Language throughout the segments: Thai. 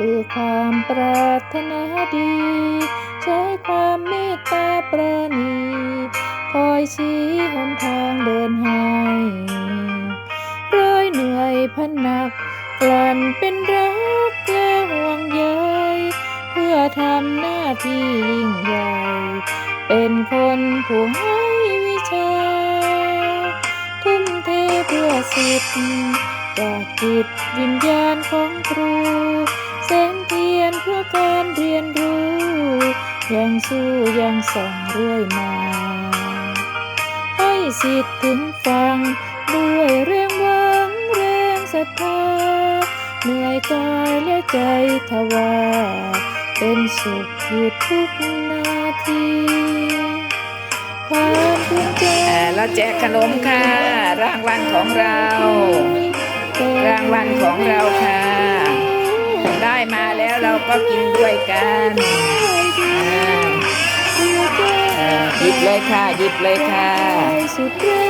คือความปรารถนาดี ใช้ความเมตตาประณีคอยชี้หนทางเดินให้ร้อยเหนื่อยพันหนัก กลั่นเป็นรักและห่วงใยเพื่อทำหน้าที่ยิ่งใหญ่ เป็นคนผู้ให้วิชา ทุ่มเทเพื่อสิทธิ์จากจิตวิญญาณของครู ยังสู้ยังส่องเรื่อยมา ให้สิทธิ์ถึงฟัง ด้วยแรงหวังแรงศรัทธาเหนื่อยกายและใจทว่า เป็นสุขอยู่ทุกนาทีความภูมิใจอ่าเราแจกขนมค่ะ รางวัลของเรา รางวัลของเราค่ะ ได้มาแล้วเราก็กินด้วยกันอ่าอ่าหยิบเลยค่ะหยิบเลยค่ะ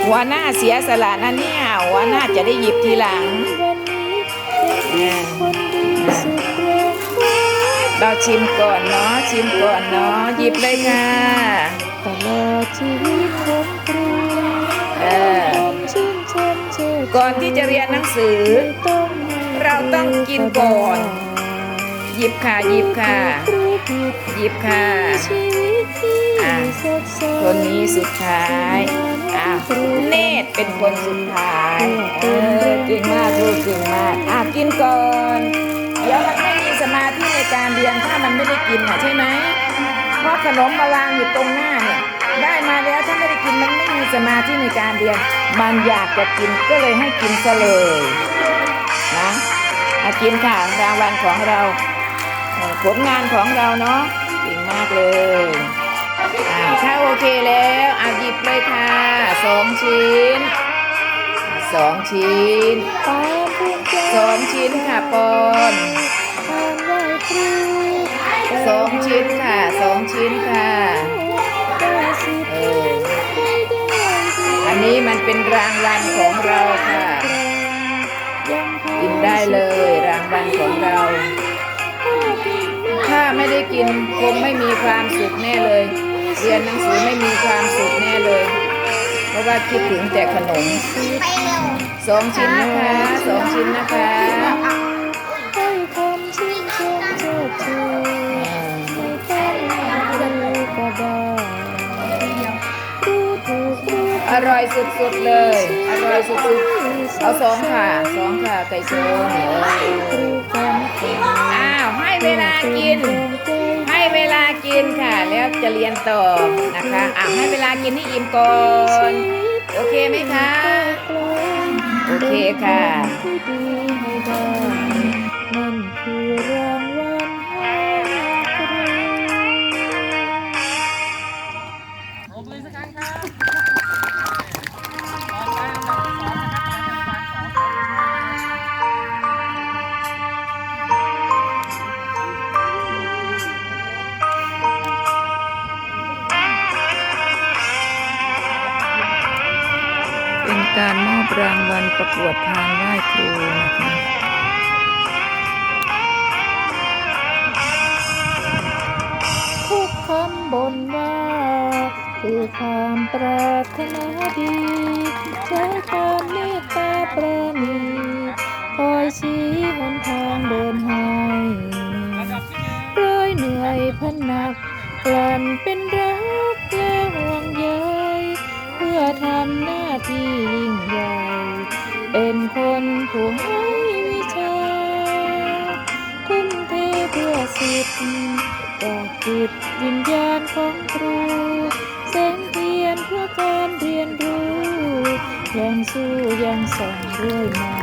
หัวหน้าเสียสละนะเนี่ยหัวหน้าจะได้หยิบทีหลังอ่าเราชิมก่อนเนาะชิมก่อนเนาะหยิบเลยค่ะตลอดชีวิตของครูเออความชื่นชมเชิดก่อนที่จะเรียนหนังสือต้องให้เราต้องกินก่อนห ยิบค่ะ ยิบค่ะ ยิบค่ะอะคนนี้สุดท้ายอ้าวเนตรเป็นคนสุดท้ายเออเก่งมากลูกเก่งมากอะกินก่อนเดี๋ยวมันไม่มีสมาธิในการเรียนถ้ามันไม่ได้กินอะใช่ไหมเพราะขนมมาวางอยู่ตรงหน้าเนี่ยได้มาแล้วถ้าไม่ได้กินมันไม่มีสมาธิในการเรียนมันอยากจะกินก็เลยให้กินซะเลยนะอะกินค่ะรางวัลของเราเอ่อ ผลงานของเราเนาะเก่งมากเลยอ่าถ้าโอเคแล้วอะหยิบเลยค่ะสองชิ้นสองชิ้นความภูมิใจสองชิ้นค่ะปอนการไหว้ครูสองชิ้นค่ะสองชิ้นค่ะได้สิทธิ์เออให้ได้ดีอันนี้มันเป็นรางวัลของเราค่ะยังพอกินได้เลยรางวัลของเราถ้า ไม่ได้กินคงไม่มีความสุขแน่เลย เรียนหนังสือไม่มีความสุขแน่เลย เพราะว่าคิดถึงแต่ขนมสองชิ้นนะคะสองชิ้นนะคะ รู้อร่อยสุดๆเลย อร่อยสุดๆ เอาสองค่ะสองค่ะไก่ชนรู้กันก่อนอ้าวให้เวลากิน ให้เวลากินค่ะ แล้วจะเรียนต่อนะคะอะให้เวลากินให้อิ่มก่อน โอเคไหมคะ โอเคค่ะ รมอบรางวัลประกวดพานไหว้ครูนะคะทุกคำบนว่าคือความปรารถนาดี ใช้ความเมตตาประณีคอยชี้หนทางเดินให้ร้อยเหนื่อยพันหนักกลั่นเป็นรักและห่วงใยเพื่อทำหน้าที่ยิ่ง ผู้ให้วิชาทุ่มเทเพื่อสิทธิ์จากจิตวิญญาณของครูแสงเทียนเพื่อการเรียนรู้ยังสู้ยังส่องเรื่อยมา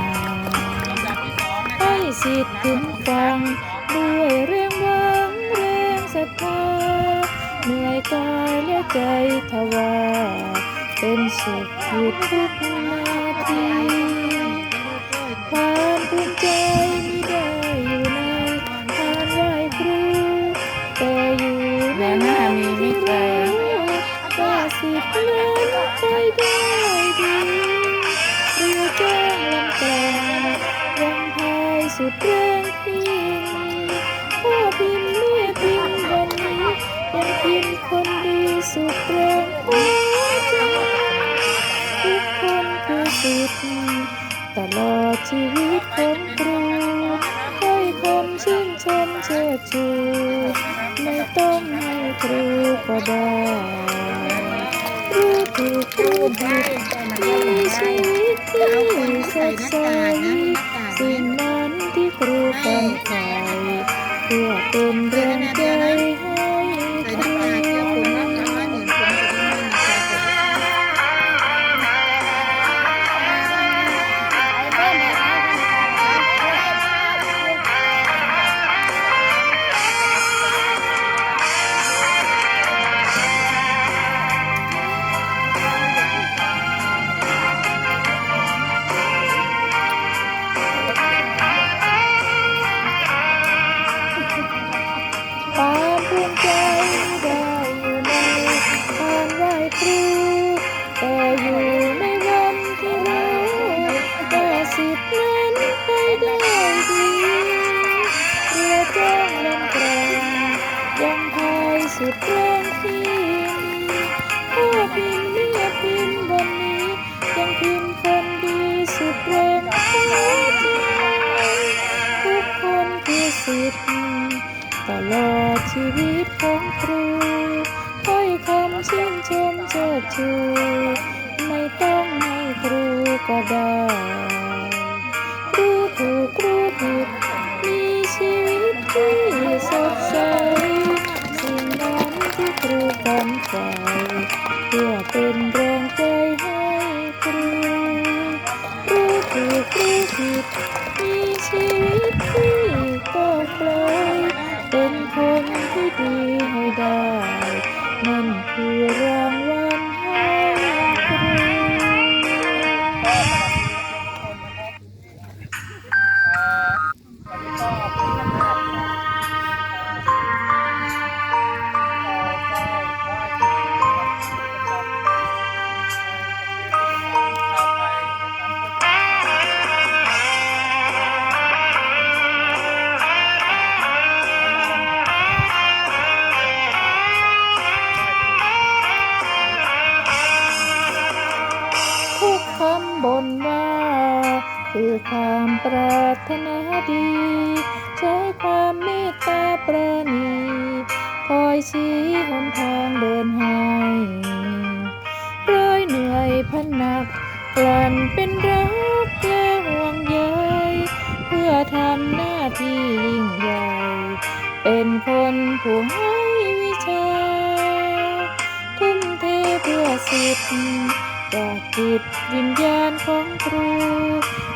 ให้สิทธิ์ถึงฟังด้วยแรงวังแรงศรัทธาเหนื่อยกายและใจทว่า เป็นสุขอยู่ทุกนาที สุดแรงที่มีพ่อพิมพ์แม่พิมพ์วันนี้ยังพิมพ์คนดีสุดแรงหัวใจทุกคนคือสุดตลอดชีวิตของครูให้คำชื่นชมเชิดชูไม่ต้องให้ครูก็ได้รู้ถูกรู้ผิดมีชีวิตที่สดใส ต้นใฝ่เพื่อเป็นเรงใจให้ ใฝ่เพื่อเป็นแรงใจให้ครูรู้ถูกรู้ผิดมีชีวิตที่ก็ไกลเป็นคนที่ดีให้ได้นั่นคือ อยชี้หนทางเดินให้ร้อยเหนื่อยพันหนักกลั่นเป็นรักและห่วงใยเพื่อทำหน้าที่ยิ่งใหญ่เป็นคนผู้ให้วิชา ทุ่มเทเพื่อสิทธิ์จากจิตวิญญาณของครู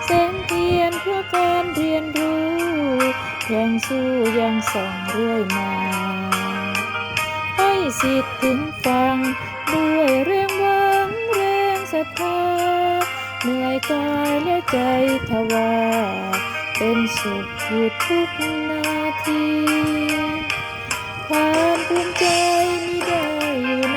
แสงเทียนเพื่อการเรียนรู้ ยังสู้ยังส่องเรื่อยมา สิทธิ์ถึงฟัง ด้วยเรื่องหวังเรงศรัทธาเหนื่อยกายและใจทว่าเป็นสุขอยู่ทุกนาที ความภูมิใจไม่ได้อยู่ใน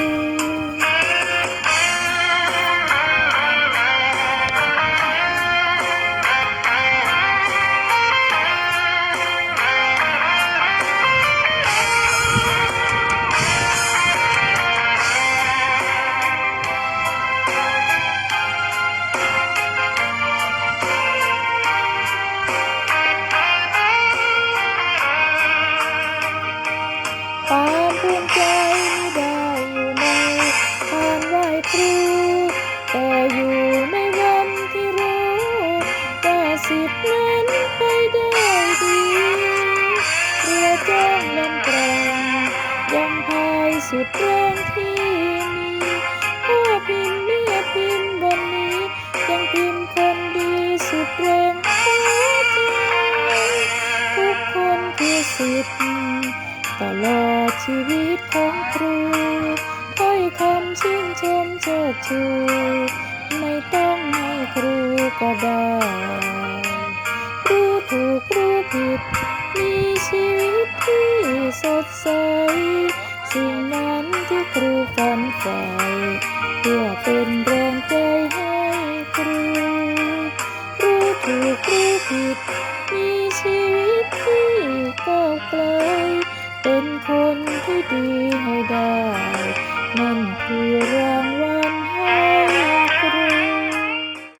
through. You ชมเชิดชูไม่ต้องให้ครูก็ได้รู้ถูกรู้ผิด มีชีวิตที่สดใส สิ่งนั้นที่ครูฝันใฝ่เพื่อเป็น